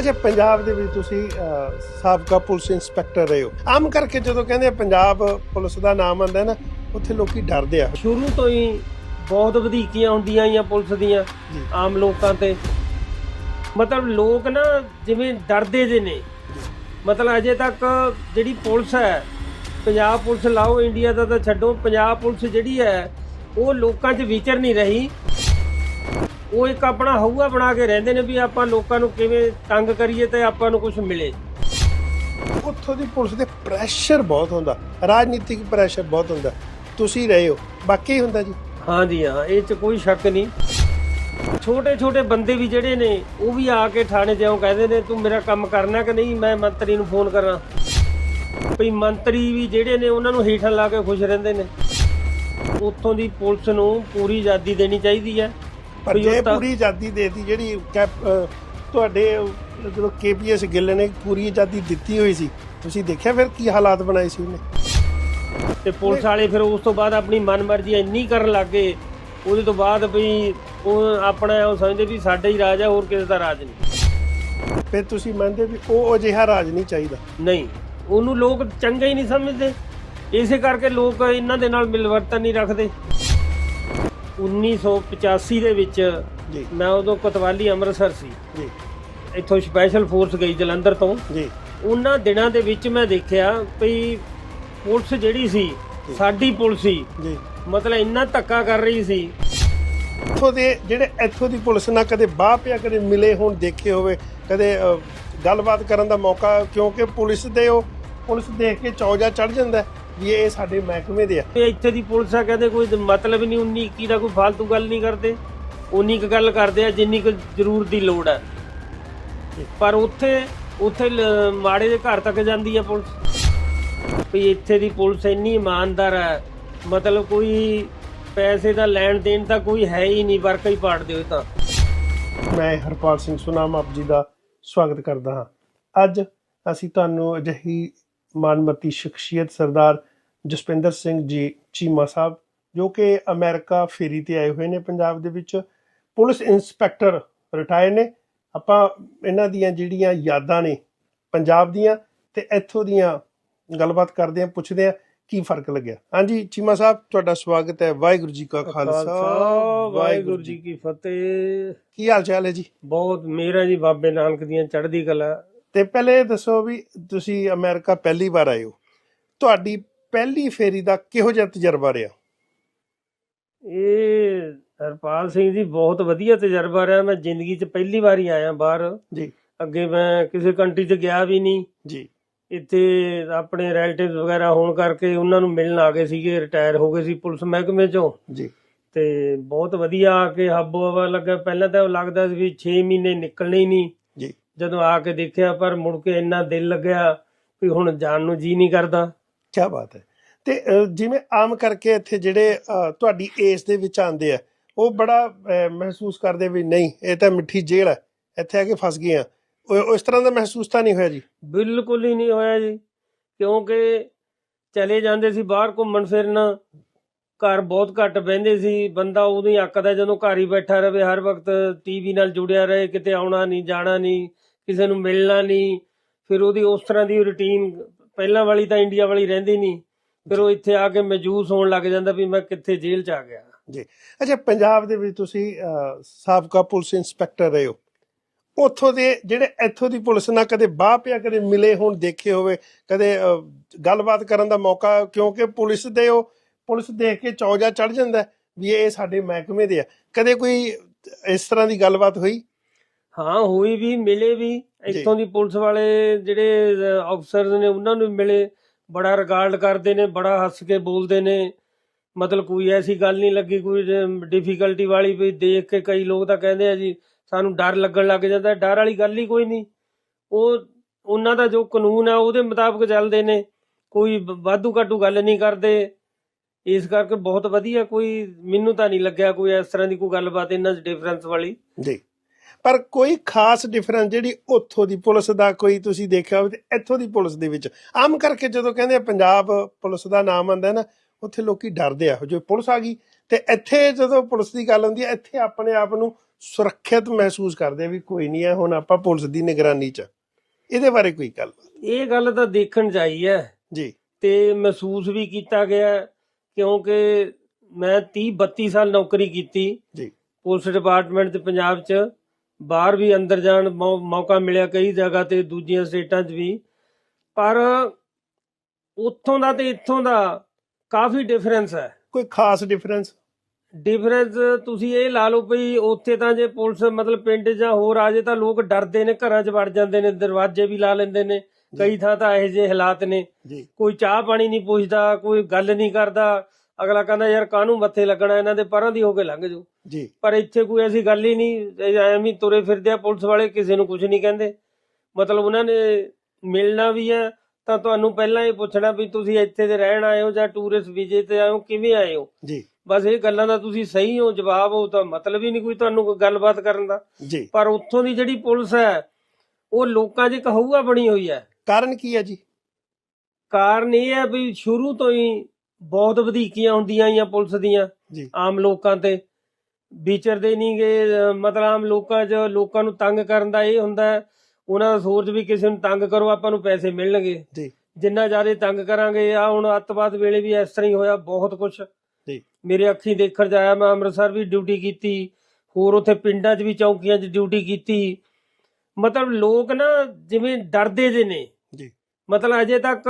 ਅੱਛਾ ਪੰਜਾਬ ਦੇ ਵਿੱਚ ਤੁਸੀਂ ਸਾਬਕਾ ਪੁਲਿਸ ਇੰਸਪੈਕਟਰ ਰਹੇ ਹੋ। ਆਮ ਕਰਕੇ ਜਦੋਂ ਕਹਿੰਦੇ ਆ ਪੰਜਾਬ ਪੁਲਿਸ ਦਾ ਨਾਮ ਆਉਂਦਾ ਨਾ ਉੱਥੇ ਲੋਕੀ ਡਰਦੇ ਆ। ਸ਼ੁਰੂ ਤੋਂ ਹੀ ਬਹੁਤ ਵਧੀਕੀਆਂ ਹੁੰਦੀਆਂ ਆਈਆਂ ਪੁਲਿਸ ਦੀਆਂ। ਆਮ ਲੋਕਾਂ ਤੇ। ਮਤਲਬ ਲੋਕ ਨਾ ਜਿਵੇਂ ਡਰਦੇ ਜੇ ਨੇ। ਮਤਲਬ ਅਜੇ ਤੱਕ ਜਿਹੜੀ ਪੁਲਿਸ ਹੈ ਪੰਜਾਬ ਪੁਲਿਸ ਲਾਓ ਇੰਡੀਆ ਦਾ ਤਾਂ ਛੱਡੋ ਪੰਜਾਬ ਪੁਲਿਸ ਜਿਹੜੀ ਹੈ ਉਹ ਲੋਕਾਂ 'ਚ ਵਿਚਰ ਨਹੀਂ ਰਹੀ। ਉਹ ਇੱਕ ਆਪਣਾ ਹਊਆ ਬਣਾ ਕੇ ਰਹਿੰਦੇ ਨੇ ਵੀ ਆਪਾਂ ਲੋਕਾਂ ਨੂੰ ਕਿਵੇਂ ਤੰਗ ਕਰੀਏ ਤੇ ਆਪਾਂ ਨੂੰ ਕੁਝ ਮਿਲੇ। ਉੱਥੋਂ ਦੀ ਪੁਲਿਸ ਦੇ ਪ੍ਰੈਸ਼ਰ ਬਹੁਤ ਹੁੰਦਾ ਰਾਜਨੀਤਿਕ ਪ੍ਰੈਸ਼ਰ ਬਹੁਤ ਹੁੰਦਾ। ਤੁਸੀਂ ਰਹੇ ਹੋ ਬਾਕੀ ਹੁੰਦਾ ਜੀ। ਹਾਂ ਜੀ ਹਾਂ ਇਹ 'ਚ ਕੋਈ ਸ਼ੱਕ ਨਹੀਂ। ਛੋਟੇ ਛੋਟੇ ਬੰਦੇ ਵੀ ਜਿਹੜੇ ਨੇ ਉਹ ਵੀ ਆ ਕੇ ਥਾਣੇ ਆਉਂ ਕਹਿੰਦੇ ਨੇ ਤੂੰ ਮੇਰਾ ਕੰਮ ਕਰਨਾ ਕਿ ਨਹੀਂ? ਮੈਂ ਮੰਤਰੀ ਨੂੰ ਫੋਨ ਕਰਾਂ। ਭਈ ਮੰਤਰੀ ਵੀ ਜਿਹੜੇ ਨੇ ਉਹਨਾਂ ਨੂੰ ਹੀਠਾਂ ਲਾ ਕੇ ਖੁਸ਼ ਰਹਿੰਦੇ ਨੇ। ਉੱਥੋਂ ਦੀ ਪੁਲਿਸ ਨੂੰ ਪੂਰੀ ਆਜ਼ਾਦੀ ਦੇਣੀ ਚਾਹੀਦੀ ਹੈ। ਪਰ ਜੇ ਪੂਰੀ ਆਜ਼ਾਦੀ ਦੇਤੀ ਜਿਹੜੀ ਤੁਹਾਡੇ ਜਦੋਂ ਕੇਪੀਐਸ ਗਿੱਲ ਨੇ ਪੂਰੀ ਆਜ਼ਾਦੀ ਦਿੱਤੀ ਹੋਈ ਸੀ ਤੁਸੀਂ ਦੇਖਿਆ ਫਿਰ ਕੀ ਹਾਲਾਤ ਬਣਾਏ ਸੀ ਉਹਨੇ? ਤੇ ਪੁਲਿਸ ਵਾਲੇ ਫਿਰ ਉਸ ਤੋਂ ਬਾਅਦ ਆਪਣੀ ਮਨਮਰਜ਼ੀ ਇੰਨੀ ਕਰਨ ਲੱਗੇ ਉਹਦੇ ਤੋਂ ਬਾਅਦ ਵੀ ਉਹ ਆਪਣਾ ਉਹ ਸਮਝਦੇ ਵੀ ਸਾਡਾ ਹੀ ਰਾਜ ਹੈ ਹੋਰ ਕਿਸੇ ਦਾ ਰਾਜ ਨਹੀਂ। ਫਿਰ ਤੁਸੀਂ ਮੰਨਦੇ ਵੀ ਉਹ ਅਜਿਹਾ ਰਾਜ ਨਹੀਂ ਚਾਹੀਦਾ? ਨਹੀਂ ਉਹਨੂੰ ਲੋਕ ਚੰਗਾ ਹੀ ਨਹੀਂ ਸਮਝਦੇ। ਇਸੇ ਕਰਕੇ ਲੋਕ ਇਹਨਾਂ ਦੇ ਨਾਲ ਮਿਲਵਰਤਨ ਨਹੀਂ ਰੱਖਦੇ। 1985 ਦੇ ਵਿੱਚ ਜੀ। ਮੈਂ ਉਦੋਂ ਕੋਤਵਾਲੀ ਅੰਮ੍ਰਿਤਸਰ ਸੀ। ਜੀ। ਇੱਥੋਂ ਸਪੈਸ਼ਲ ਫੋਰਸ ਗਈ ਜਲੰਧਰ ਤੋਂ। ਜੀ। ਉਹਨਾਂ ਦਿਨਾਂ ਦੇ ਵਿੱਚ ਮੈਂ ਦੇਖਿਆ ਵੀ ਪੁਲਿਸ ਜਿਹੜੀ ਸੀ ਸਾਡੀ ਪੁਲਿਸ ਸੀ। ਜੀ। ਮਤਲਬ ਇੰਨਾ ਧੱਕਾ ਕਰ ਰਹੀ ਸੀ। ਇੱਥੋਂ ਦੇ ਜਿਹੜੇ ਇੱਥੋਂ ਦੀ ਪੁਲਿਸ ਨਾਲ ਕਦੇ ਬਾਹ ਪਿਆ ਕਦੇ ਮਿਲੇ ਹੋਣ ਦੇਖੇ ਹੋਵੇ ਕਦੇ ਗੱਲਬਾਤ ਕਰਨ ਦਾ ਮੌਕਾ ਕਿਉਂਕਿ ਪੁਲਿਸ ਦੇ ਉਹ ਪੁਲਿਸ ਦੇਖ ਕੇ ਚੌਜਾ ਚੜ ਜਾਂਦਾ। ਵੀ ਇਹ ਸਾਡੇ ਮਹਿਕਮੇ ਦੇ ਆ। ਤੇ ਇੱਥੇ ਦੀ ਪੁਲਿਸ ਆ ਕਹਿੰਦੇ ਕੋਈ ਮਤਲਬ ਨਹੀਂ 19 21 ਦਾ ਕੋਈ ਫालतू ਗੱਲ ਨਹੀਂ ਕਰਦੇ। ਉਨੀ ਕੁ ਗੱਲ ਕਰਦੇ ਆ ਜਿੰਨੀ ਕੁ ਜ਼ਰੂਰ ਦੀ ਲੋੜ ਹੈ ਪਰ ਉੱਥੇ ਉੱਥੇ ਮਾੜੇ ਦੇ ਘਰ ਤੱਕ ਜਾਂਦੀ ਹੈ ਪੁਲਿਸ। ਵੀ ਇੱਥੇ ਦੀ ਪੁਲਿਸ ਇੰਨੀ ਇਮਾਨਦਾਰ ਹੈ ਮਤਲਬ ਕੋਈ ਪੈਸੇ ਦਾ ਲੈਣ ਦੇਣ ਦਾ ਕੋਈ ਹੈ ਹੀ ਨਹੀਂ ਵਰਕਾ ਹੀ ਪਾੜਦੇ ਹੋਏ ਤਾਂ। ਮੈਂ ਹਰਪਾਲ ਸਿੰਘ ਸੁਨਾਮ ਆਪ ਜੀ ਦਾ ਸਵਾਗਤ ਕਰਦਾ ਹਾਂ। ਅੱਜ ਅਸੀਂ ਤੁਹਾਨੂੰ ਅਜਿਹੀ ਮਾਨਮਤੀ ਸ਼ਖਸੀਅਤ ਸਰਦਾਰ ਜਸਪਿੰਦਰ ਸਿੰਘ ਜੀ ਚੀਮਾ ਸਾਹਿਬ ਜੋ ਕਿ ਅਮਰੀਕਾ ਫੇਰੀ ਤੇ ਆਏ ਹੋਏ ਨੇ ਪੰਜਾਬ ਦੇ ਵਿੱਚ। ਪੁਲਿਸ ਇੰਸਪੈਕਟਰ ਰਿਟਾਇਰ ਨੇ। ਆਪਾਂ ਇਹਨਾਂ ਦੀਆਂ ਜਿਹੜੀਆਂ ਯਾਦਾਂ ਨੇ ਪੰਜਾਬ ਦੀਆਂ ਤੇ ਇੱਥੋਂ ਦੀਆਂ ਗੱਲਬਾਤ ਕਰਦੇ ਹਾਂ ਪੁੱਛਦੇ ਹਾਂ ਕੀ ਫ਼ਰਕ ਲੱਗਿਆ। ਹਾਂਜੀ ਚੀਮਾ ਸਾਹਿਬ ਤੁਹਾਡਾ ਸਵਾਗਤ ਹੈ। ਵਾਹਿਗੁਰੂ ਜੀ ਕਾ ਖਾਲਸਾ। ਵਾਹਿਗੁਰੂ ਜੀ ਕੀ ਫਤਿਹ। ਕੀ ਹਾਲ ਚਾਲ ਹੈ ਜੀ? ਬਹੁਤ ਮੇਰਾ ਜੀ ਬਾਬੇ ਨਾਨਕ ਦੀਆਂ ਚੜ੍ਹਦੀ ਕਲਾ। ਤੇ ਪਹਿਲੇ ਦੱਸੋ ਵੀ ਤੁਸੀਂ ਅਮਰੀਕਾ ਪਹਿਲੀ ਵਾਰ ਆਏ ਹੋ। ਤੁਹਾਡੀ ਪਹਿਲੀ ਫੇਰੀ ਦਾ ਕਿਹੋ ਜਿਹਾ ਤਜਰਬਾ ਰਿਹਾ? ਇਹ ਹਰਪਾਲ ਸਿੰਘ ਜੀ ਬਹੁਤ ਵਧੀਆ ਤਜਰਬਾ ਰਿਹਾ। ਮੈਂ ਜ਼ਿੰਦਗੀ 'ਚ ਪਹਿਲੀ ਵਾਰੀ ਆਇਆ ਬਾਹਰ। ਜੀ। ਅੱਗੇ ਮੈਂ ਕਿਸੇ ਕੰਟਰੀ 'ਚ ਗਿਆ ਵੀ ਨਹੀਂ। ਜੀ। ਇੱਥੇ ਆਪਣੇ ਰਿਲੇਟਿਵਸ ਵਗੈਰਾ ਹੋਣ ਕਰਕੇ ਉਹਨਾਂ ਨੂੰ ਮਿਲਣ ਆ ਗਏ ਸੀਗੇ ਰਿਟਾਇਰ ਹੋ ਗਏ ਸੀ ਪੁਲਿਸ ਮਹਿਕਮੇ 'ਚੋਂ। ਜੀ। ਤੇ ਬਹੁਤ ਵਧੀਆ ਆ ਕੇ ਹੱਬੋ ਹਵਾ ਲੱਗਾ। ਪਹਿਲਾਂ ਤਾਂ ਲੱਗਦਾ ਸੀ ਵੀ 6 ਮਹੀਨੇ ਨਿਕਲਣੇ ਹੀ ਨਹੀਂ। ਜੀ। ਜਦੋਂ ਆ ਕੇ ਦੇਖਿਆ ਪਰ ਮੁੜ ਕੇ ਇੰਨਾ ਦਿਲ ਲੱਗਿਆ ਵੀ ਹੁਣ ਜਾਣ ਨੂੰ ਜੀ ਨਹੀਂ ਕਰਦਾ। ਕੀ ਬਾਤ ਹੈ। ਤੇ ਜਿਵੇਂ ਆਮ ਕਰਕੇ ਇੱਥੇ ਜਿਹੜੇ ਤੁਹਾਡੀ ਏਜ ਦੇ ਵਿੱਚ ਆਉਂਦੇ ਆ, ਉਹ ਬੜਾ ਮਹਿਸੂਸ ਕਰਦੇ ਵੀ ਨਹੀਂ, ਇਹ ਤਾਂ ਮਿੱਠੀ ਜੇਲ੍ਹ ਹੈ, ਇੱਥੇ ਆ ਕੇ ਫਸ ਗਏ ਆ। ਇਸ ਤਰ੍ਹਾਂ ਦਾ ਮਹਿਸੂਸ ਤਾਂ ਨਹੀਂ ਹੋਇਆ ਜੀ? ਬਿਲਕੁਲ ਹੀ ਨਹੀਂ ਹੋਇਆ ਜੀ, ਕਿਉਂਕਿ ਚਲੇ ਜਾਂਦੇ ਸੀ ਬਾਹਰ ਘੁੰਮਣ ਫਿਰਨ, ਘਰ ਬਹੁਤ ਘੱਟ ਬਹਿੰਦੇ ਸੀ, ਬੰਦਾ ਉਦੋਂ ਹੀ ਅੱਕਦਾ ਜਦੋਂ ਘਰ ਹੀ ਬੈਠਾ ਰਹੇ ਹਰ ਵਕਤ ਟੀਵੀ ਨਾਲ ਜੁੜਿਆ ਰਹੇ, ਕਿਤੇ ਆਉਣਾ ਨਹੀਂ, ਜਾਣਾ ਨਹੀਂ, ਕਿਸੇ ਨੂੰ ਮਿਲਣਾ ਨਹੀਂ, ਫਿਰ ਉਹਦੀ ਉਸ ਤਰ੍ਹਾਂ ਦੀ ਰੁਟੀਨ ਪਹਿਲਾਂ ਵਾਲੀ ਤਾਂ ਇੰਡੀਆ ਵਾਲੀ ਰਹਿੰਦੀ ਨਹੀਂ। ਫਿਰ ਉਹ ਇੱਥੇ ਆ ਕੇ ਮਹਿਜੂਸ ਹੋਣ ਲੱਗ ਜਾਂਦਾ ਵੀ ਮੈਂ ਕਿੱਥੇ ਜੇਲ੍ਹ 'ਚ ਆ ਗਿਆ। ਅੱਛਾ ਪੰਜਾਬ ਦੇ ਵਿੱਚ ਤੁਸੀਂ ਸਾਬਕਾ ਪੁਲਿਸ ਇੰਸਪੈਕਟਰ ਰਹੇ ਹੋ। ਉੱਥੋਂ ਦੇ ਜਿਹੜੇ ਇੱਥੋਂ ਦੀ ਪੁਲਿਸ ਨਾਲ ਕਦੇ ਬਾਹ ਪਿਆ ਕਦੇ ਮਿਲੇ ਹੋਣ ਦੇਖੇ ਹੋਵੇ ਕਦੇ ਗੱਲਬਾਤ ਕਰਨ ਦਾ ਮੌਕਾ ਕਿਉਂਕਿ ਪੁਲਿਸ ਦੇ ਉਹ ਪੁਲਿਸ ਦੇਖ ਕੇ ਚੌਜਾ ਚੜ ਜਾਂਦਾ ਵੀ ਇਹ ਸਾਡੇ ਮਹਿਕਮੇ ਦੇ ਆ। ਕਦੇ ਕੋਈ ਇਸ ਤਰ੍ਹਾਂ ਦੀ ਗੱਲਬਾਤ ਹੋਈ? ਹਾਂ ਹੋਈ ਵੀ ਮਿਲੇ ਵੀ। ਇੱਥੋਂ ਦੀ ਪੁਲਿਸ ਵਾਲੇ ਜਿਹੜੇ ਅਫਸਰ ਨੇ ਉਹਨਾਂ ਨੂੰ ਮਿਲੇ ਬੜਾ ਰਿਗਾਰਡ ਕਰਦੇ ਨੇ ਬੜਾ ਹੱਸ ਕੇ ਬੋਲਦੇ ਨੇ। ਮਤਲਬ ਕੋਈ ਐਸੀ ਗੱਲ ਨਹੀਂ ਲੱਗੀ ਕੋਈ ਡਿਫਿਕਲਟੀ ਵਾਲੀ ਵੀ ਦੇਖ ਕੇ ਕਈ ਲੋਕ ਤਾਂ ਕਹਿੰਦੇ ਆ ਜੀ ਸਾਨੂੰ ਡਰ ਲੱਗਣ ਲੱਗ ਜਾਂਦਾ ਡਰ ਵਾਲੀ ਗੱਲ ਹੀ ਕੋਈ ਨਹੀਂ। ਉਹ ਉਹਨਾਂ ਦਾ ਜੋ ਕਾਨੂੰਨ ਹੈ ਉਹਦੇ ਮੁਤਾਬਕ ਚੱਲਦੇ ਨੇ ਕੋਈ ਵਾਧੂ ਘਾਟੂ ਗੱਲ ਨਹੀਂ ਕਰਦੇ। ਇਸ ਕਰਕੇ ਬਹੁਤ ਵਧੀਆ ਕੋਈ ਮੈਨੂੰ ਤਾਂ ਨਹੀਂ ਲੱਗਿਆ ਕੋਈ ਇਸ ਤਰ੍ਹਾਂ ਦੀ ਕੋਈ ਗੱਲਬਾਤ ਇਹਨਾਂ 'ਚ ਡਿਫਰੈਂਸ ਵਾਲੀ। ਜੀ। ਪਰ ਕੋਈ ਖਾਸ ਡਿਫਰੈਂਸ ਜਿਹੜੀ ਉੱਥੋਂ ਦੀ ਪੁਲਿਸ ਦਾ ਕੋਈ ਤੁਸੀਂ ਦੇਖਿਆ ਹੋਵੇ ਤੇ ਇੱਥੋਂ ਦੀ ਪੁਲਿਸ ਦੇ ਵਿੱਚ? ਆਮ ਕਰਕੇ ਜਦੋਂ ਕਹਿੰਦੇ ਆ ਪੰਜਾਬ ਪੁਲਿਸ ਦਾ ਨਾਮ ਆਉਂਦਾ ਨਾ ਉੱਥੇ ਲੋਕੀ ਡਰਦੇ ਆ ਜੋ ਪੁਲਿਸ ਆ ਗਈ ਤੇ ਇੱਥੇ ਜਦੋਂ ਪੁਲਿਸ ਦੀ ਗੱਲ ਹੁੰਦੀ ਹੈ ਇੱਥੇ ਆਪਣੇ ਆਪ ਨੂੰ ਸੁਰੱਖਿਅਤ ਮਹਿਸੂਸ ਕਰਦੇ ਆ ਵੀ ਕੋਈ ਨਹੀਂ ਹੈ ਹੁਣ ਆਪਾਂ ਪੁਲਿਸ ਦੀ ਨਿਗਰਾਨੀ 'ਚ ਇਹਦੇ ਬਾਰੇ ਕੋਈ ਗੱਲ? ਇਹ ਗੱਲ ਤਾਂ ਦੇਖਣ ਜਾਈ ਹੈ। ਜੀ। ਤੇ ਮਹਿਸੂਸ ਵੀ ਕੀਤਾ ਗਿਆ ਕਿਉਂਕਿ ਮੈਂ 30 32 ਸਾਲ ਨੌਕਰੀ ਕੀਤੀ ਜੀ। ਪੁਲਿਸ ਡਿਪਾਰਟਮੈਂਟ 'ਚ ਪੰਜਾਬ 'ਚ। ਬਾਹਰ ਵੀ ਅੰਦਰ ਜਾਣ ਮੌਕਾ ਮਿਲਿਆ ਕਈ ਜਗ੍ਹਾ ਤੇ ਦੂਜੀਆਂ ਸਟੇਟਾਂ 'ਚ ਵੀ। ਪਰ ਉੱਥੋਂ ਦਾ ਤੇ ਇੱਥੋਂ ਦਾ ਕਾਫੀ ਡਿਫਰੈਂਸ ਹੈ। ਕੋਈ ਖਾਸ ਡਿਫਰੈਂਸ ਡਿਫਰੈਂਸ ਤੁਸੀਂ ਇਹ ਲਾ ਲਓ ਭਈ ਉੱਥੇ ਤਾਂ ਜੇ ਪੁਲਿਸ ਮਤਲਬ ਪਿੰਡ ਜਾਂ ਹੋਰ ਆ ਜੇ ਤਾਂ ਲੋਕ ਡਰਦੇ ਨੇ ਘਰਾਂ 'ਚ ਵੜ ਜਾਂਦੇ ਨੇ ਦਰਵਾਜ਼ੇ ਵੀ ਲਾ ਲੈਂਦੇ ਨੇ। ਕਈ ਥਾਂ ਤਾਂ ਇਹੋ ਜਿਹੇ ਹਾਲਾਤ ਨੇ। ਕੋਈ ਚਾਹ ਪਾਣੀ ਨਹੀਂ ਪੁੱਛਦਾ ਕੋਈ ਗੱਲ ਨਹੀਂ ਕਰਦਾ। ਅਗਲਾ ਕਹਿੰਦਾ ਯਾਰ ਕਾਹਨੂੰ ਮੱਥੇ ਲੱਗਣਾ ਇਹਨਾਂ ਦੇ ਪਰਾਂ ਦੀ ਹੋ ਕੇ ਲੰਘ ਜਾਓ। ਜੀ। ਪਰ ਇੱਥੇ ਕੋਈ ਐਸੀ ਗੱਲ ਹੀ ਨਹੀਂ ਇਹ ਐਵੇਂ ਹੀ ਤੁਰੇ ਫਿਰਦੇ ਆ ਪੁਲਿਸ ਵਾਲੇ ਕਿਸੇ ਨੂੰ ਕੁਝ ਨਹੀਂ ਕਹਿੰਦੇ। ਮਤਲਬ ਉਹਨਾਂ ਨੇ ਮਿਲਣਾ ਵੀ ਹੈ ਤਾਂ ਤੁਹਾਨੂੰ ਪਹਿਲਾਂ ਹੀ ਪੁੱਛਣਾ ਵੀ ਤੁਸੀਂ ਇੱਥੇ ਦੇ ਰਹਿਣ ਆਏ ਹੋ ਜਾਂ ਟੂਰਿਸਟ ਵੀਜ਼ੇ ਤੇ ਆਏ ਹੋ ਕਿਵੇਂ ਆਏ ਹੋ? ਜੀ। ਬਸ ਇਹ ਗੱਲਾਂ ਦਾ ਤੁਸੀਂ ਸਹੀ ਹੋ ਜਵਾਬ ਹੋ ਤਾਂ ਮਤਲਬ ਹੀ ਨਹੀਂ ਕੋਈ ਤੁਹਾਨੂੰ ਕੋਈ ਗੱਲਬਾਤ ਕਰਨ ਦਾ। ਜੀ। ਪਰ ਉੱਥੋਂ ਦੀ ਜਿਹੜੀ ਪੁਲਿਸ ਹੈ ਉਹ ਲੋਕਾਂ 'ਚ ਕਹੂਆ ਬਣੀ ਹੋਈ ਹੈ। ਕਾਰਨ ਕੀ ਹੈ ਜੀ? ਕਾਰਨ ਇਹ ਹੈ ਵੀ ਸ਼ੁਰੂ ਤੋਂ ਹੀ ਬਹੁਤ ਵਧੀਕੀਆਂ ਹੁੰਦੀਆਂ ਆਈਆਂ ਪੁਲਿਸ ਦੀਆਂ। ਜੀ। ਆਮ ਲੋਕਾਂ ਤੇ ਵਿਚਰਦੇ ਨਹੀਂਗੇ ਮਤਲਬ ਆਮ ਲੋਕਾਂ 'ਚ ਲੋਕਾਂ ਨੂੰ ਤੰਗ ਕਰਨ ਦਾ ਇਹ ਹੁੰਦਾ ਉਹਨਾਂ ਦਾ ਸੋਚ ਵੀ ਕਿਸੇ ਨੂੰ ਤੰਗ ਕਰੋ ਆਪਾਂ ਨੂੰ ਪੈਸੇ ਮਿਲਣਗੇ। ਜੀ। ਜਿੰਨਾ ਜ਼ਿਆਦਾ ਤੰਗ ਕਰਾਂਗੇ ਆ ਹੁਣ ਅੱਤਵਾਦ ਵੇਲੇ ਵੀ ਇਸ ਤਰ੍ਹਾਂ ਹੀ ਹੋਇਆ ਬਹੁਤ ਕੁਝ ਜੀ। ਮੇਰੇ ਅੱਖੀਂ ਦੇਖਣ ਜਾਇਆ ਮੈਂ ਅੰਮ੍ਰਿਤਸਰ ਵੀ ਡਿਊਟੀ ਕੀਤੀ ਹੋਰ ਉੱਥੇ ਪਿੰਡਾਂ 'ਚ ਵੀ ਚੌਕੀਆਂ 'ਚ ਡਿਊਟੀ ਕੀਤੀ। ਮਤਲਬ ਲੋਕ ਨਾ ਜਿਵੇਂ ਡਰਦੇ ਜੇ ਨੇ। ਜੀ। ਮਤਲਬ ਅਜੇ ਤੱਕ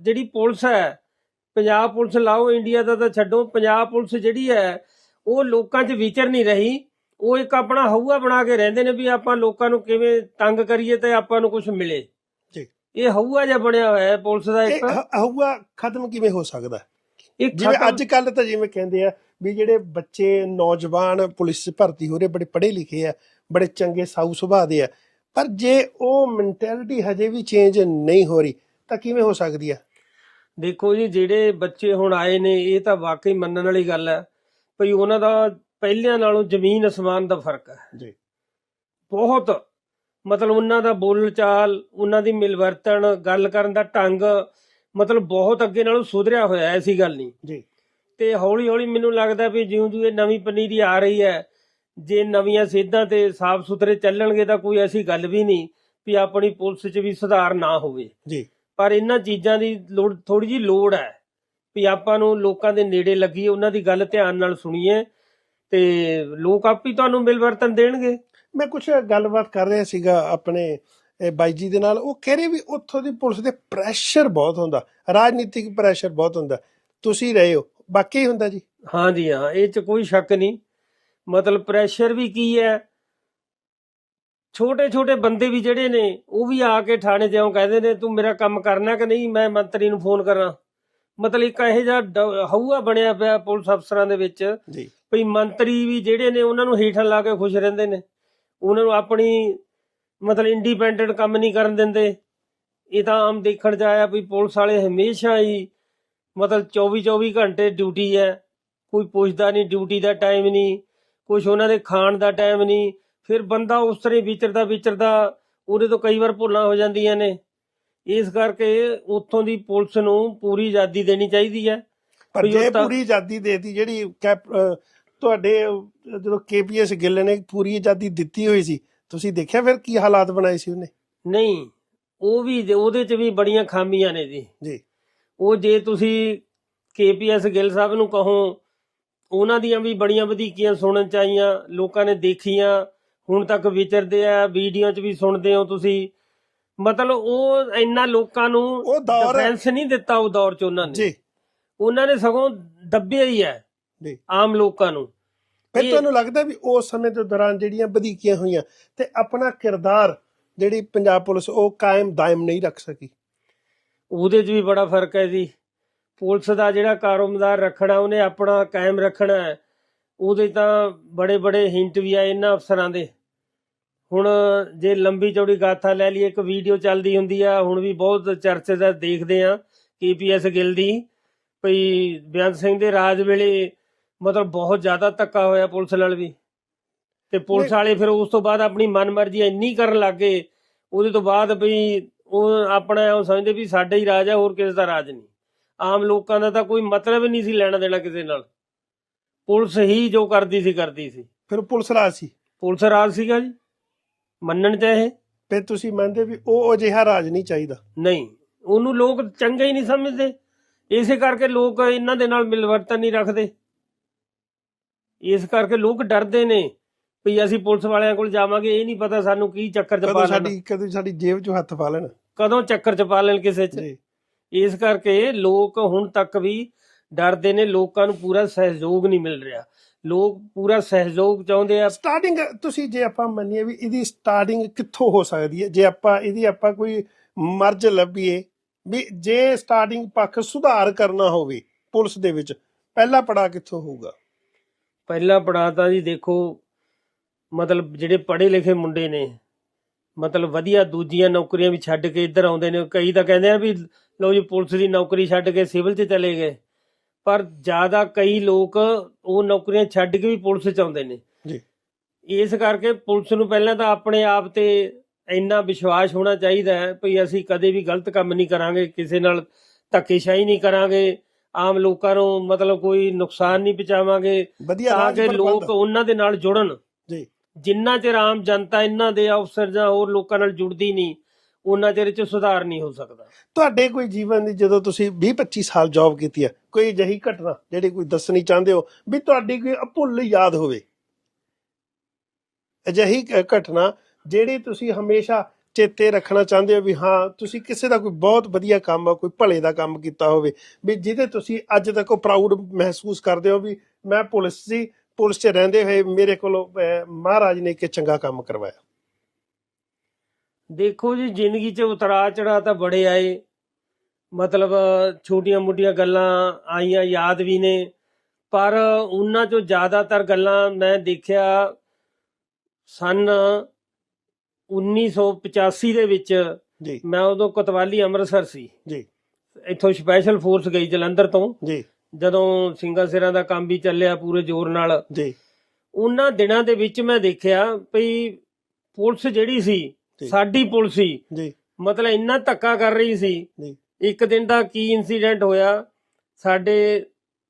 ਜਿਹੜੀ ਪੁਲਿਸ ਹੈ ਪੰਜਾਬ ਪੁਲਿਸ ਲਾਓ ਇੰਡੀਆ ਦਾ ਤਾਂ ਛੱਡੋ ਪੰਜਾਬ ਪੁਲਿਸ ਜਿਹੜੀ ਹੈ ਉਹ ਲੋਕਾਂ 'ਚ ਵਿਚਰ ਨਹੀਂ ਰਹੀ। ਉਹ ਇੱਕ ਆਪਣਾ ਹਊਆ ਬਣਾ ਕੇ ਰਹਿੰਦੇ ਨੇ ਵੀ ਆਪਾਂ ਲੋਕਾਂ ਨੂੰ ਕਿਵੇਂ ਤੰਗ ਕਰੀਏ ਤੇ ਆਪਾਂ ਨੂੰ ਕੁਝ ਮਿਲੇ। ਜੀ। ਇਹ ਹਊਆ ਜਿਹਾ ਬਣਿਆ ਹੋਇਆ ਹੈ ਪੁਲਿਸ ਦਾ ਇਹ ਇੱਕ ਹਊਆ ਖਤਮ ਕਿਵੇਂ ਹੋ ਸਕਦਾ? ਹੈ? ਇੱਕ ਜਿਵੇਂ ਅੱਜ ਕੱਲ ਤਾਂ ਜਿਵੇਂ ਕਹਿੰਦੇ ਆ ਵੀ ਜਿਹੜੇ ਬੱਚੇ ਨੌਜਵਾਨ ਪੁਲਿਸ ਭਰਤੀ ਹੋ ਰਹੇ ਬੜੇ ਪੜ੍ਹੇ ਲਿਖੇ ਆ ਬੜੇ ਚੰਗੇ ਸਾਊ ਸੁਭਾਅ ਦੇ ਆ ਪਰ ਜੇ ਉਹ ਮੈਂਟੈਲਿਟੀ ਹਜੇ ਵੀ ਚੇਂਜ ਨਹੀਂ ਹੋ ਰਹੀ ਤਾਂ ਕਿਵੇਂ ਹੋ ਸਕਦੀ ਆ? ਦੇਖੋ ਜੀ ਜਿਹੜੇ ਬੱਚੇ ਹੁਣ ਆਏ ਨੇ ਇਹ ਤਾਂ ਵਾਕਈ ਮੰਨਣ ਵਾਲੀ ਗੱਲ ਹੈ ਭਈ ਉਹਨਾਂ ਦਾ ਪਹਿਲਿਆਂ ਨਾਲੋਂ ਜ਼ਮੀਨ ਅਸਮਾਨ ਦਾ ਫ਼ਰਕ ਹੈ। ਜੀ। ਬਹੁਤ ਮਤਲਬ ਉਹਨਾਂ ਦਾ ਬੋਲ ਚਾਲ ਉਹਨਾਂ ਦੀ ਮਿਲਵਰਤਨ ਗੱਲ ਕਰਨ ਦਾ ਢੰਗ ਮਤਲਬ ਬਹੁਤ ਅੱਗੇ ਨਾਲੋਂ ਸੁਧਰਿਆ ਹੋਇਆ ਹੈ, ਐਸੀ ਗੱਲ ਨਹੀਂ। ਜੀ। ਤੇ ਹੌਲੀ ਹੌਲੀ ਮੈਨੂੰ ਲੱਗਦਾ ਵੀ ਜਿਉਂ ਜਿਉਂ ਇਹ ਨਵੀਂ ਪਨੀਰੀ ਆ ਰਹੀ ਹੈ ਜੇ ਨਵੀਆਂ ਸੇਧਾਂ ਤੇ ਸਾਫ਼ ਸੁਥਰੇ ਚੱਲਣਗੇ ਤਾਂ ਕੋਈ ਐਸੀ ਗੱਲ ਵੀ ਨਹੀਂ ਵੀ ਆਪਣੀ ਪੁਲਿਸ 'ਚ ਵੀ ਸੁਧਾਰ ਨਾ ਹੋਵੇ। ਜੀ। ਪਰ ਇਹਨਾਂ ਚੀਜ਼ਾਂ ਦੀ ਲੋੜ ਥੋੜੀ ਜੀ ਲੋੜ ਹੈ ਵੀ ਆਪਾਂ ਨੂੰ ਲੋਕਾਂ ਦੇ ਨੇੜੇ ਲੱਗੀਏ ਉਹਨਾਂ ਦੀ ਗੱਲ ਧਿਆਨ ਨਾਲ ਸੁਣੀਏ ਤੇ ਲੋਕ ਆਪੀ ਤੁਹਾਨੂੰ ਮਿਲਵਰਤਨ ਦੇਣਗੇ। ਮੈਂ ਕੁਝ ਗੱਲਬਾਤ ਕਰ ਰਿਹਾ ਸੀਗਾ ਆਪਣੇ ਇਹ ਬਾਈ ਜੀ ਦੇ ਨਾਲ ਉਹ ਕਹਿ ਰਹੇ ਵੀ ਉੱਥੋਂ ਦੀ ਪੁਲਿਸ ਦੇ ਪ੍ਰੈਸ਼ਰ ਬਹੁਤ ਹੁੰਦਾ ਰਾਜਨੀਤਿਕ ਪ੍ਰੈਸ਼ਰ ਬਹੁਤ ਹੁੰਦਾ। ਤੁਸੀਂ ਰਹੇ ਹੋ ਬਾਕੀ ਹੁੰਦਾ ਜੀ। ਹਾਂ ਜੀ ਹਾਂ ਇਹ ਚ ਕੋਈ ਸ਼ੱਕ ਨਹੀਂ। ਮਤਲਬ ਪ੍ਰੈਸ਼ਰ ਵੀ ਕੀ ਹੈ? ਛੋਟੇ ਛੋਟੇ ਬੰਦੇ ਵੀ ਜਿਹੜੇ ਨੇ ਉਹ ਵੀ ਆ ਕੇ ਥਾਣੇ ਜਿਉਂ ਕਹਿੰਦੇ ਨੇ ਤੂੰ ਮੇਰਾ ਕੰਮ ਕਰਨਾ ਕਿ ਨਹੀਂ? ਮੈਂ ਮੰਤਰੀ ਨੂੰ ਫੋਨ ਕਰਾਂ। ਮਤਲਬ ਇੱਕ ਇਹੋ ਜਿਹਾ ਹਊਆ ਬਣਿਆ ਪਿਆ ਪੁਲਿਸ ਅਫਸਰਾਂ ਦੇ ਵਿੱਚ ਜੀ। ਵੀ ਮੰਤਰੀ ਵੀ ਜਿਹੜੇ ਨੇ ਉਹਨਾਂ ਨੂੰ ਹੇਠਾਂ ਲਾ ਕੇ ਖੁਸ਼ ਰਹਿੰਦੇ ਨੇ। ਉਹਨਾਂ ਨੂੰ ਆਪਣੀ ਮਤਲਬ ਇੰਡੀਪੈਂਡੈਂਟ ਕੰਮ ਨਹੀਂ ਕਰਨ ਦਿੰਦੇ। ਇਹ ਤਾਂ ਆਮ ਦੇਖਣ ਚ ਆਇਆ ਵੀ ਪੁਲਿਸ ਵਾਲੇ ਹਮੇਸ਼ਾ ਹੀ ਮਤਲਬ 24 24 ਘੰਟੇ ਡਿਊਟੀ ਹੈ। ਕੋਈ ਪੁੱਛਦਾ ਨਹੀਂ ਡਿਊਟੀ ਦਾ ਟਾਈਮ ਨਹੀਂ। ਕੁਝ ਉਹਨਾਂ ਦੇ ਖਾਣ ਦਾ ਟਾਈਮ ਨਹੀਂ। ਫਿਰ ਬੰਦਾ ਉਸ ਤਰ੍ਹਾਂ ਵਿਚਰਦਾ ਵਿਚਰਦਾ ਉਹਦੇ ਤੋਂ ਕਈ ਵਾਰ ਭੁੱਲਾਂ ਹੋ ਜਾਂਦੀਆਂ ਨੇ। ਇਸ ਕਰਕੇ ਉੱਥੋਂ ਦੀ ਪੁਲਿਸ ਨੂੰ ਪੂਰੀ ਆਜ਼ਾਦੀ ਦੇਣੀ ਚਾਹੀਦੀ ਹੈ। ਪਰ ਜੇ ਪੂਰੀ ਆਜ਼ਾਦੀ ਦੇਤੀ ਜਿਹੜੀ ਤੁਹਾਡੇ ਜਦੋਂ ਕੇਪੀਐਸ ਗਿੱਲ ਨੇ ਪੂਰੀ ਆਜ਼ਾਦੀ ਦਿੱਤੀ ਹੋਈ ਸੀ ਤੁਸੀਂ ਦੇਖਿਆ ਫਿਰ ਕੀ ਹਾਲਾਤ ਬਣਾਏ ਸੀ ਉਹਨੇ? ਨਹੀਂ ਉਹ ਵੀ ਉਹਦੇ ਚ ਵੀ ਬੜੀਆਂ ਖਾਮੀਆਂ ਨੇ ਜੀ। ਜੀ। ਉਹ ਜੇ ਤੁਸੀਂ ਕੇਪੀਐਸ ਗਿੱਲ ਸਾਹਿਬ ਨੂੰ ਕਹੋ ਉਹਨਾਂ ਦੀਆਂ ਵੀ ਬੜੀਆਂ ਵਧੀਕੀਆਂ ਸੁਣਨ ਚ ਆਈਆਂ ਲੋਕਾਂ ਨੇ ਦੇਖੀਆਂ ਹੁਣ ਤੱਕ ਵਿਚਰਦੇ ਆ ਵੀਡੀਓ ਚ ਵੀ ਸੁਣਦੇ ਹੋ ਤੁਸੀਂ। ਮਤਲਬ ਉਹ ਇੰਨਾ ਲੋਕਾਂ ਨੂੰ ਉਹ ਦੌਰ ਡਿਫੈਂਸ ਨਹੀਂ ਦਿੱਤਾ ਉਹ ਦੌਰ ਚ ਉਹਨਾਂ ਨੇ। ਜੀ। ਉਹਨਾਂ ਨੇ ਸਗੋਂ ਦੱਬਿਆ ਹੀ ਹੈ ਜੀ। ਆਮ ਲੋਕਾਂ ਨੂੰ। ਫਿਰ ਤੁਹਾਨੂੰ ਲੱਗਦਾ ਵੀ ਉਸ ਸਮੇਂ ਦੇ ਦੌਰਾਨ ਜਿਹੜੀਆਂ ਵਧੀਕੀਆਂ ਹੋਈਆਂ ਤੇ ਆਪਣਾ ਕਿਰਦਾਰ ਜਿਹੜੀ ਪੰਜਾਬ ਪੁਲਿਸ ਉਹ ਕਾਇਮ ਦਾਇਮ ਨਹੀਂ ਰੱਖ ਸਕੀ? ਉਹਦੇ 'ਚ ਵੀ ਬੜਾ ਫ਼ਰਕ ਹੈ ਜੀ। ਪੁਲਿਸ ਦਾ ਜਿਹੜਾ ਕਾਰੋਬਾਰ ਰੱਖਣਾ ਉਹਨੇ ਆਪਣਾ ਕਾਇਮ ਰੱਖਣਾ ਹੈ। ਉਹਦੇ ਤਾਂ ਬੜੇ ਬੜੇ ਹਿੰਟ ਵੀ ਆ ਇਹਨਾਂ ਅਫਸਰਾਂ ਦੇ। ਹੁਣ ਜੇ ਲੰਬੀ ਚੌੜੀ ਗਾਥਾ ਲੈ ਲਈਏ ਇੱਕ ਵੀਡੀਓ ਚੱਲਦੀ ਹੁੰਦੀ ਆ ਹੁਣ ਵੀ ਬਹੁਤ ਚਰਚੇ ਦਾ ਦੇਖਦੇ ਆ ਕੇਪੀਐਸ ਗਿੱਲ ਦੀ ਭਈ ਬੇਅੰਤ ਸਿੰਘ ਦੇ ਰਾਜ ਵੇਲੇ ਮਤਲਬ ਬਹੁਤ ਜ਼ਿਆਦਾ ਧੱਕਾ ਹੋਇਆ ਪੁਲਿਸ ਨਾਲ ਵੀ। ਤੇ ਪੁਲਿਸ। ਵਾਲੇ ਫਿਰ ਉਸ ਤੋਂ ਬਾਅਦ ਆਪਣੀ ਮਨਮਰਜ਼ੀ ਇੰਨੀ ਕਰਨ ਲੱਗੇ ਉਹਦੇ ਤੋਂ ਬਾਅਦ ਵੀ ਉਹ ਆਪਣਾ ਉਹ ਸਮਝਦੇ ਵੀ ਸਾਡਾ ਹੀ ਰਾਜ ਹੈ ਹੋਰ ਕਿਸੇ ਦਾ ਰਾਜ ਨਹੀਂ। ਆਮ ਲੋਕਾਂ ਦਾ ਤਾਂ ਕੋਈ ਮਤਲਬ ਹੀ ਨਹੀਂ ਸੀ ਲੈਣਾ ਦੇਣਾ ਕਿਸੇ ਨਾਲ। ਪੁਲਿਸ ਹੀ ਜੋ ਕਰਦੀ ਸੀ ਕਰਦੀ ਸੀ। ਫਿਰ ਪੁਲਿਸ ਰਾਜ ਸੀ। ਪੁਲਿਸ ਰਾਜ ਸੀਗਾ ਜੀ। ਮੰਨਣ ਚਾਹੇ ਫਿਰ ਤੁਸੀਂ ਮੰਨਦੇ ਵੀ ਉਹ ਅਜਿਹਾ ਰਾਜ ਨਹੀਂ ਚਾਹੀਦਾ। ਨਹੀਂ ਉਹਨੂੰ ਲੋਕ ਚੰਗਾ ਹੀ ਨਹੀਂ ਸਮਝਦੇ। ਇਸੇ ਕਰਕੇ ਲੋਕ ਇਹਨਾਂ ਦੇ ਨਾਲ ਮਿਲਵਰਤਨ ਨਹੀਂ ਰੱਖਦੇ। ਇਸ ਕਰਕੇ ਲੋਕ ਡਰਦੇ ਨੇ ਵੀ ਅਸੀਂ ਪੁਲਿਸ ਵਾਲਿਆਂ ਕੋਲ ਜਾਵਾਂਗੇ ਇਹ ਨਹੀਂ ਪਤਾ ਸਾਨੂੰ ਕੀ ਚੱਕਰ ਚ ਪਾ ਲੈਣ। ਸਾਡੀ ਕਦੋਂ ਸਾਡੀ ਜੇਬ 'ਚੋਂ ਹੱਥ ਪਾ ਲੈਣ। ਕਦੋਂ ਚੱਕਰ ਚ ਪਾ ਲੈਣ ਕਿਸੇ ਚ? ਇਸ ਕਰਕੇ ਲੋਕ ਹੁਣ ਤੱਕ ਵੀ ਡਰਦੇ ਨੇ ਲੋਕਾਂ ਨੂੰ ਪੂਰਾ ਸਹਿਯੋਗ ਨਹੀਂ ਮਿਲ ਰਿਹਾ। ਲੋਕ ਪੂਰਾ ਸਹਿਯੋਗ ਚਾਹੁੰਦੇ ਆ। ਸਟਾਰਟਿੰਗ ਤੁਸੀਂ ਜੇ ਆਪਾਂ ਮੰਨੀਏ ਵੀ ਇਹਦੀ ਸਟਾਰਟਿੰਗ ਕਿੱਥੋਂ ਹੋ ਸਕਦੀ ਹੈ ਜੇ ਆਪਾਂ ਇਹਦੀ ਆਪਾਂ ਕੋਈ ਮਰਜ਼ ਲੱਭੀਏ ਵੀ ਜੇ ਸਟਾਰਟਿੰਗ ਪੱਖ ਸੁਧਾਰ ਕਰਨਾ ਹੋਵੇ ਪੁਲਿਸ ਦੇ ਵਿੱਚ ਪਹਿਲਾ ਪੜਾ ਕਿੱਥੋਂ ਹੋਊਗਾ? ਪਹਿਲਾ ਪੜਾਅ ਤਾਂ ਜੀ ਦੇਖੋ ਮਤਲਬ ਜਿਹੜੇ ਪੜ੍ਹੇ ਲਿਖੇ ਮੁੰਡੇ ਨੇ ਮਤਲਬ ਵਧੀਆ ਦੂਜੀਆਂ ਨੌਕਰੀਆਂ ਵੀ ਛੱਡ ਕੇ ਇੱਧਰ ਆਉਂਦੇ ਨੇ ਕਈ ਤਾਂ ਕਹਿੰਦੇ ਆ ਵੀ ਲਓ ਜੀ ਪੁਲਿਸ ਦੀ ਨੌਕਰੀ ਛੱਡ ਕੇ ਸਿਵਲ 'ਚ ਚਲੇ ਗਏ। ਪਰ ਜ਼ਿਆਦਾ ਕਈ ਲੋਕ ਉਹ ਨੌਕਰੀਆਂ ਛੱਡ ਕੇ ਵੀ ਪੁਲਿਸ 'ਚ ਆਉਂਦੇ ਨੇ ਜੀ। ਇਸ ਕਰਕੇ ਪੁਲਿਸ ਨੂੰ ਪਹਿਲਾਂ ਤਾਂ ਆਪਣੇ ਆਪ ਤੇ ਇੰਨਾ ਵਿਸ਼ਵਾਸ ਹੋਣਾ ਚਾਹੀਦਾ ਹੈ ਵੀ ਅਸੀਂ ਕਦੇ ਵੀ ਗਲਤ ਕੰਮ ਨਹੀਂ ਕਰਾਂਗੇ ਕਿਸੇ ਨਾਲ ਧੱਕੇਸ਼ਾਹੀ ਨਹੀਂ ਕਰਾਂਗੇ ਆਮ ਲੋਕਾਂ ਨੂੰ ਮਤਲਬ ਕੋਈ ਨੁਕਸਾਨ ਨਹੀਂ ਪਹੁੰਚਾਵਾਂਗੇ ਤਾਂ ਕਿ। ਲੋਕ ਉਹਨਾਂ ਦੇ ਨਾਲ ਜੁੜਨ ਜੀ। ਜਿੰਨਾ ਚਿਰ ਆਮ ਜਨਤਾ ਇਹਨਾਂ ਦੇ ਅਫਸਰ ਜਾਂ ਹੋਰ ਲੋਕਾਂ ਨਾਲ ਜੁੜਦੀ ਨਹੀਂ ਉਹਨਾਂ ਚਿਰ ਚ ਸੁਧਾਰ ਨਹੀਂ ਹੋ ਸਕਦਾ। ਤੁਹਾਡੇ ਕੋਈ ਜੀਵਨ ਦੀ ਜਦੋਂ ਤੁਸੀਂ 20 25 ਸਾਲ ਜੌਬ ਕੀਤੀ ਹੈ ਕੋਈ ਅਜਿਹੀ ਘਟਨਾ ਜਿਹੜੀ ਕੋਈ ਦੱਸਣੀ ਚਾਹੁੰਦੇ ਹੋ ਵੀ ਤੁਹਾਡੀ ਕੋਈ ਅਭੁੱਲ ਯਾਦ ਹੋਵੇ? ਅਜਿਹੀ ਘਟਨਾ ਜਿਹੜੀ ਤੁਸੀਂ ਹਮੇਸ਼ਾ ਚੇਤੇ ਰੱਖਣਾ ਚਾਹੁੰਦੇ ਹੋ ਵੀ ਹਾਂ, ਤੁਸੀਂ ਕਿਸੇ ਦਾ ਕੋਈ ਬਹੁਤ ਵਧੀਆ ਕੰਮ ਆ, ਕੋਈ ਭਲੇ ਦਾ ਕੰਮ ਕੀਤਾ ਹੋਵੇ, ਵੀ ਜਿਹਦੇ ਤੁਸੀਂ ਅੱਜ ਤੱਕ ਉਹ ਪ੍ਰਾਊਡ ਮਹਿਸੂਸ ਕਰਦੇ ਹੋ ਵੀ ਮੈਂ ਪੁਲਿਸ ਸੀ, ਪੁਲਿਸ 'ਚ ਰਹਿੰਦੇ ਹੋਏ ਮੇਰੇ ਕੋਲੋਂ ਮਹਾਰਾਜ ਨੇ ਇੱਕ ਚੰਗਾ ਕੰਮ ਕਰਵਾਇਆ। ਦੇਖੋ ਜੀ ਜ਼ਿੰਦਗੀ 'ਚ ਉਤਰਾ ਚੜਾ ਤਾਂ ਬੜੇ ਆਏ। ਮਤਲਬ ਛੋਟੀਆਂ ਮੋਟੀਆਂ ਗੱਲਾਂ ਆਈਆਂ ਯਾਦ ਵੀ ਨੇ। ਪਰ ਉਹਨਾਂ 'ਚੋਂ ਜ਼ਿਆਦਾਤਰ ਗੱਲਾਂ ਮੈਂ ਦੇਖਿਆ ਸਨ 1985 ਦੇ ਵਿੱਚ। ਜੀ। ਮੈਂ ਉਦੋਂ ਕੋਤਵਾਲੀ ਅੰਮ੍ਰਿਤਸਰ ਸੀ। ਜੀ। ਇੱਥੋਂ ਸਪੈਸ਼ਲ ਫੋਰਸ ਗਈ ਜਲੰਧਰ ਤੋਂ। ਜੀ। ਜਦੋਂ ਸਿੰਗਲ ਸਿਰਾਂ ਦਾ ਕੰਮ ਵੀ ਚੱਲਿਆ ਪੂਰੇ ਜ਼ੋਰ ਨਾਲ। ਜੀ। ਉਹਨਾਂ ਦਿਨਾਂ ਦੇ ਵਿੱਚ ਮੈਂ ਦੇਖਿਆ ਵੀ ਪੁਲਿਸ ਜਿਹੜੀ ਸੀ। ਸਾਡੀ ਪੁਲਿਸ ਜੀ। ਮਤਲਬ ਇੰਨਾ ਧੱਕਾ ਕਰ ਰਹੀ ਸੀ। ਇੱਕ ਦਿਨ ਦਾ ਕੀ ਇਨਸੀਡੈਂਟ ਹੋਇਆ? ਸਾਡੇ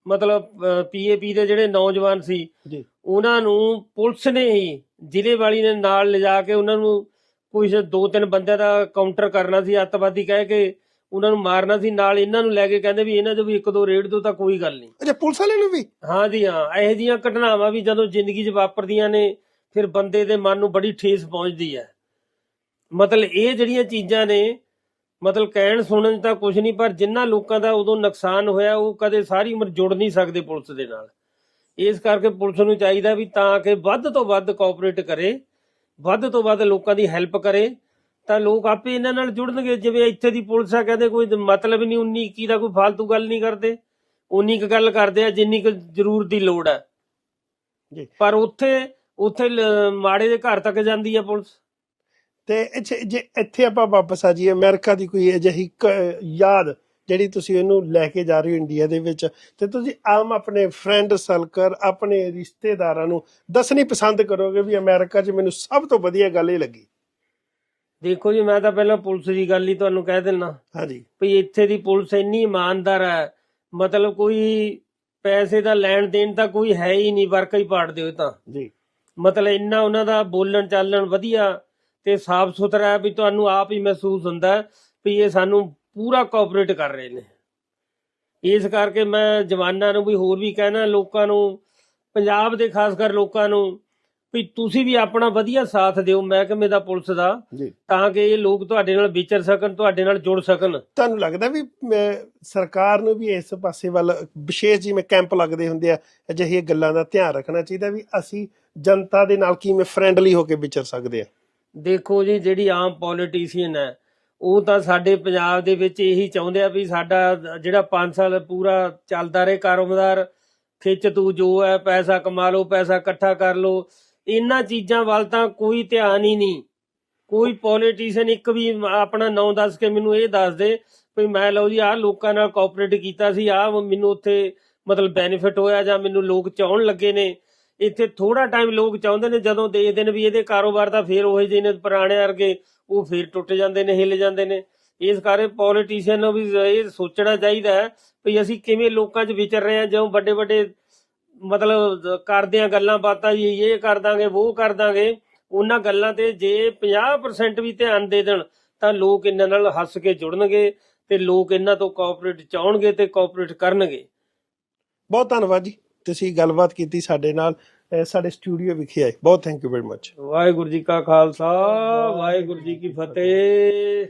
ਮਤਲਬ ਪੀਏਪੀ ਦੇ ਜਿਹੜੇ ਨੌਜਵਾਨ ਸੀ ਜੀ। ਉਹਨਾਂ ਨੂੰ ਪੁਲਿਸ ਨੇ ਹੀ ਜ਼ਿਲ੍ਹੇ ਵਾਲੀ ਨੇ ਨਾਲ ਲਿਜਾ ਕੇ ਉਹਨਾਂ ਨੂੰ ਕੁਝ ਦੋ ਤਿੰਨ ਬੰਦਿਆਂ ਦਾ ਕਾਊਂਟਰ ਕਰਨਾ ਸੀ ਅੱਤਵਾਦੀ ਕਹਿ ਕੇ ਉਹਨਾਂ ਨੂੰ ਮਾਰਨਾ ਸੀ। ਨਾਲ ਇਹਨਾਂ ਨੂੰ ਲੈ ਕੇ ਕਹਿੰਦੇ ਵੀ ਇਹਨਾਂ ਦੇ ਵੀ ਇੱਕ ਦੋ ਰੇਡ ਤੋਂ ਤਾਂ ਕੋਈ ਗੱਲ ਨਹੀਂ। ਅੱਛਾ ਪੁਲਿਸ ਵਾਲੇ ਨੂੰ ਵੀ? ਹਾਂ ਜੀ ਹਾਂ। ਇਹੋ ਜਿਹੀਆਂ ਘਟਨਾਵਾਂ ਵੀ ਜਦੋਂ ਜ਼ਿੰਦਗੀ 'ਚ ਵਾਪਰਦੀਆਂ ਨੇ ਫਿਰ ਬੰਦੇ ਦੇ ਮਨ ਨੂੰ ਬੜੀ ਠੇਸ ਪਹੁੰਚਦੀ ਹੈ। ਮਤਲਬ ਇਹ ਜਿਹੜੀਆਂ ਚੀਜ਼ਾਂ ਨੇ ਮਤਲਬ ਕਹਿਣ ਸੁਣਨ 'ਚ ਤਾਂ ਕੁਝ ਨਹੀਂ ਪਰ ਜਿਨ੍ਹਾਂ ਲੋਕਾਂ ਦਾ ਉਦੋਂ ਨੁਕਸਾਨ ਹੋਇਆ ਉਹ ਕਦੇ ਸਾਰੀ ਉਮਰ ਜੁੜ ਨਹੀਂ ਸਕਦੇ ਪੁਲਿਸ ਦੇ ਨਾਲ। ਇਸ ਕਰਕੇ ਪੁਲਿਸ ਨੂੰ ਚਾਹੀਦਾ ਵੀ ਤਾਂ ਕਿ ਵੱਧ ਤੋਂ ਵੱਧ ਕੋਆਪਰੇਟ ਕਰੇ ਵੱਧ ਤੋਂ ਵੱਧ ਲੋਕਾਂ ਦੀ ਹੈਲਪ ਕਰੇ ਤਾਂ ਲੋਕ ਆਪੇ ਇਹਨਾਂ ਨਾਲ ਜੁੜਨਗੇ। ਜਿਵੇਂ ਇੱਥੇ ਦੀ ਪੁਲਿਸ ਆ ਕਹਿੰਦੇ ਕੋਈ ਮਤਲਬ ਨਹੀਂ 19 21 ਦਾ ਕੋਈ ਫालतू ਗੱਲ ਨਹੀਂ ਕਰਦੇ ਉਨੀ ਕੁ ਗੱਲ ਕਰਦੇ ਆ ਜਿੰਨੀ ਕੁ ਜ਼ਰੂਰਤ ਦੀ ਲੋੜ ਜੀ। ਪਰ ਉੱਥੇ ਉੱਥੇ ਮਾੜੇ ਦੇ ਘਰ ਤੱਕ ਜਾਂਦੀ ਹੈ ਪੁਲਿਸ। ਤੇ ਇੱਥੇ ਜੇ ਇੱਥੇ ਆਪਾਂ ਵਾਪਸ ਆ ਜਾਈਏ ਅਮਰੀਕਾ ਦੀ ਕੋਈ ਅਜਿਹੀ ਯਾਦ ਜਿਹੜੀ ਤੁਸੀਂ ਇਹਨੂੰ ਲੈ ਕੇ ਜਾ ਰਹੇ ਹੋ ਇੰਡੀਆ ਦੇ ਵਿੱਚ ਤੇ ਤੁਸੀਂ ਆਮ ਆਪਣੇ ਫਰੈਂਡ ਸਰਕਲ ਆਪਣੇ ਰਿਸ਼ਤੇਦਾਰਾਂ ਨੂੰ ਦੱਸਣੀ ਪਸੰਦ ਕਰੋਗੇ ਵੀ ਅਮਰੀਕਾ 'ਚ ਮੈਨੂੰ ਸਭ ਤੋਂ ਵਧੀਆ ਗੱਲ ਇਹ ਲੱਗੀ। ਦੇਖੋ ਜੀ ਮੈਂ ਤਾਂ ਪਹਿਲਾਂ ਪੁਲਿਸ ਦੀ ਗੱਲ ਹੀ ਤੁਹਾਨੂੰ ਕਹਿ ਦਿੰਦਾ। ਹਾਂਜੀ। ਵੀ ਇੱਥੇ ਦੀ ਪੁਲਿਸ ਇੰਨੀ ਇਮਾਨਦਾਰ ਹੈ ਮਤਲਬ ਕੋਈ ਪੈਸੇ ਦਾ ਲੈਣ ਦੇਣ ਤਾਂ ਕੋਈ ਹੈ ਹੀ ਨਹੀਂ ਵਰਕਾ ਹੀ ਪਾੜ ਦਿਓ ਤਾਂ। ਜੀ। ਮਤਲਬ ਇੰਨਾ ਉਹਨਾਂ ਦਾ ਬੋਲਣ ਚਾਲਣ ਵਧੀਆ ਤੇ ਸਾਫ਼ ਸੁਥਰਾ ਹੈ ਵੀ ਤੁਹਾਨੂੰ ਆਪ ਹੀ ਮਹਿਸੂਸ ਹੁੰਦਾ ਵੀ ਇਹ ਸਾਨੂੰ ਪੂਰਾ ਕੋਆਪਰੇਟ ਕਰ ਰਹੇ ਨੇ। ਇਸ ਕਰਕੇ ਮੈਂ ਜਵਾਨਾਂ ਨੂੰ ਵੀ ਹੋਰ ਵੀ ਕਹਿਣਾ ਲੋਕਾਂ ਨੂੰ ਪੰਜਾਬ ਦੇ ਖਾਸ ਕਰ ਲੋਕਾਂ ਨੂੰ ਵੀ ਤੁਸੀਂ ਵੀ ਆਪਣਾ ਵਧੀਆ ਸਾਥ ਦਿਓ ਮਹਿਕਮੇ ਦਾ ਪੁਲਿਸ ਦਾ ਤਾਂ ਕਿ ਇਹ ਲੋਕ ਤੁਹਾਡੇ ਨਾਲ ਵਿਚਰ ਸਕਣ ਤੁਹਾਡੇ ਨਾਲ ਜੁੜ ਸਕਣ। ਤੁਹਾਨੂੰ ਲੱਗਦਾ ਵੀ ਸਰਕਾਰ ਨੂੰ ਵੀ ਇਸ ਪਾਸੇ ਵੱਲ ਵਿਸ਼ੇਸ਼ ਜਿਵੇਂ ਕੈਂਪ ਲੱਗਦੇ ਹੁੰਦੇ ਆ ਅਜਿਹੀਆਂ ਗੱਲਾਂ ਦਾ ਧਿਆਨ ਰੱਖਣਾ ਚਾਹੀਦਾ ਵੀ ਅਸੀਂ ਜਨਤਾ ਦੇ ਨਾਲ ਕਿਵੇਂ ਫਰੈਂਡਲੀ ਹੋ ਕੇ ਵਿਚਰ ਸਕਦੇ ਆ। ਦੇਖੋ ਜੀ, ਜਿਹੜੀ ਆਮ ਪੋਲੀਟੀਸ਼ੀਅਨ ਹੈ, ਉਹ ਤਾਂ ਸਾਡੇ ਪੰਜਾਬ ਦੇ ਵਿੱਚ ਇਹੀ ਚਾਹੁੰਦੇ ਆ ਵੀ ਸਾਡਾ ਜਿਹੜਾ 5 ਸਾਲ ਪੂਰਾ ਚੱਲਦਾ ਰਹੇ, ਕਾਰੋਬਾਰ, ਖਿੱਚ ਤੂੰ ਜੋ ਹੈ, ਪੈਸਾ ਕਮਾ ਲਓ, ਪੈਸਾ ਇਕੱਠਾ ਕਰ ਲਓ, ਇਹਨਾਂ ਚੀਜ਼ਾਂ ਵੱਲ ਤਾਂ ਕੋਈ ਧਿਆਨ ਹੀ ਨਹੀਂ। ਕੋਈ ਪੋਲੀਟੀਸ਼ੀਅਨ ਇੱਕ ਵੀ ਆਪਣਾ ਨਾਂ ਦੱਸ ਕੇ ਮੈਨੂੰ ਇਹ ਦੱਸ ਦੇ ਵੀ ਮੈਂ ਲਓ ਜੀ, ਆਹ ਲੋਕਾਂ ਨਾਲ ਕੋਆਪਰੇਟ ਕੀਤਾ ਸੀ, ਆਹ ਮੈਨੂੰ ਉੱਥੇ ਮਤਲਬ ਬੈਨੀਫਿਟ ਹੋਇਆ ਜਾਂ ਮੈਨੂੰ ਲੋਕ ਚਾਹਣ ਲੱਗੇ ਨੇ। ਇੱਥੇ ਥੋੜਾ ਟਾਈਮ ਲੋਕ ਚਾਹੁੰਦੇ ਨੇ, ਜਦੋਂ ਦੇਖਦੇ ਨੇ ਵੀ ਇਹਦੇ ਕਾਰੋਬਾਰ ਤਾਂ ਫੇਰ ਉਹੇ ਜਿਹੇ ਨੇ, ਪੁਰਾਣੇ ਵਰਗੇ, ਉਹ ਫੇਰ ਟੁੱਟ ਜਾਂਦੇ ਨੇ, ਹਿੱਲ ਜਾਂਦੇ ਨੇ। ਇਸ ਕਰਕੇ ਪੋਲੀਟੀਸ਼ੀਅਨ ਨੂੰ ਵੀ ਇਹ ਸੋਚਣਾ ਚਾਹੀਦਾ ਹੈ ਵੀ ਅਸੀਂ ਕਿਵੇਂ ਲੋਕਾਂ 'ਚ ਵਿਚਰ ਰਹੇ ਹਾਂ, ਜਿਉਂ ਵੱਡੇ ਵੱਡੇ ਮਤਲਬ ਕਰਦੇ ਆ ਗੱਲਾਂ ਬਾਤਾਂ ਜੀ ਇਹ ਕਰ ਦਾਂਗੇ ਉਹ ਕਰ ਦਾਂਗੇ, ਉਹਨਾਂ ਗੱਲਾਂ ਤੇ ਜੇ 50% ਵੀ ਧਿਆਨ ਦੇ ਦੇਣ, ਤਾਂ ਲੋਕ ਇਹਨਾਂ ਨਾਲ ਹੱਸ ਕੇ ਜੁੜਨਗੇ ਤੇ ਲੋਕ ਇਹਨਾਂ ਤੋਂ ਕੋਆਪਰੇਟ ਚਾਹਣਗੇ ਤੇ ਕੋਆਪਰੇਟ ਕਰਨਗੇ। ਬਹੁਤ ਧੰਨਵਾਦ ਜੀ। ਤੁਸੀਂ ਗੱਲਬਾਤ ਕੀਤੀ ਸਾਡੇ ਨਾਲ ਸਾਡੇ ਸਟੂਡੀਓ ਵਿਖੇ ਆਏ। ਬਹੁਤ thank you very much Waheguru ji ਕਾ ਖਾਲਸਾ, ਵਾਹਿਗੁਰੂ ਜੀ ਕੀ ਫਤਿਹ।